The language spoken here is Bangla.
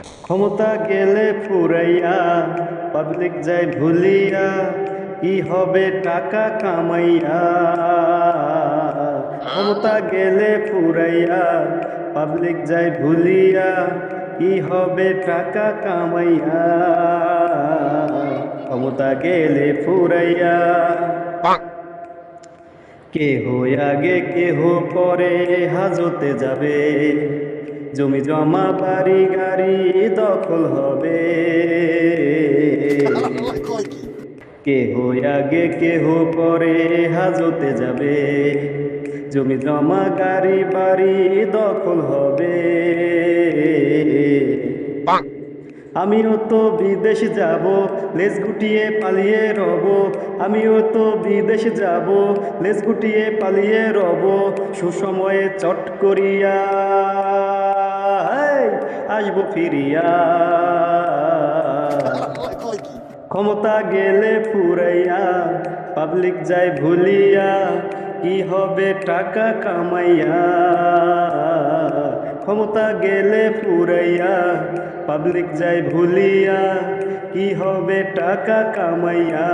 ক্ষমতা গেলে ফুরাইয়া পাবলিক যায় ভুলিয়া কি হবে টাকা কামাইয়া। ক্ষমতা গেলে ফুরাইয়া পাবলিক যায় ভুলিয়া কি হবে টাকা কামাইয়া। ক্ষমতা গেলে ফুরাইয়া। কেহ আগে কেহ পরে হাজতে যাবে। জমি জমা বাড়ি গাড়ি দখল হবে। কেহ আগে কেহ পরে হাজতে যাবে। জমি জমা গাড়ি বাড়ি দখল হবে। আমিও তো বিদেশ যাব লেজ গুটিয়ে পালিয়ে রব। আমিও তো বিদেশ যাব লেজ গুটিয়ে পালিয়ে রব। সুসময়ে চট করিয়া আসব ফিরিয়া। ক্ষমতা গেলে ফুরাইয়া, পাবলিক যায় ভুলিয়া, কি হবে টাকা কামাইয়া? ক্ষমতা গেলে ফুরাইয়া, পাবলিক যায় ভুলিয়া, কি হবে টাকা কামাইয়া?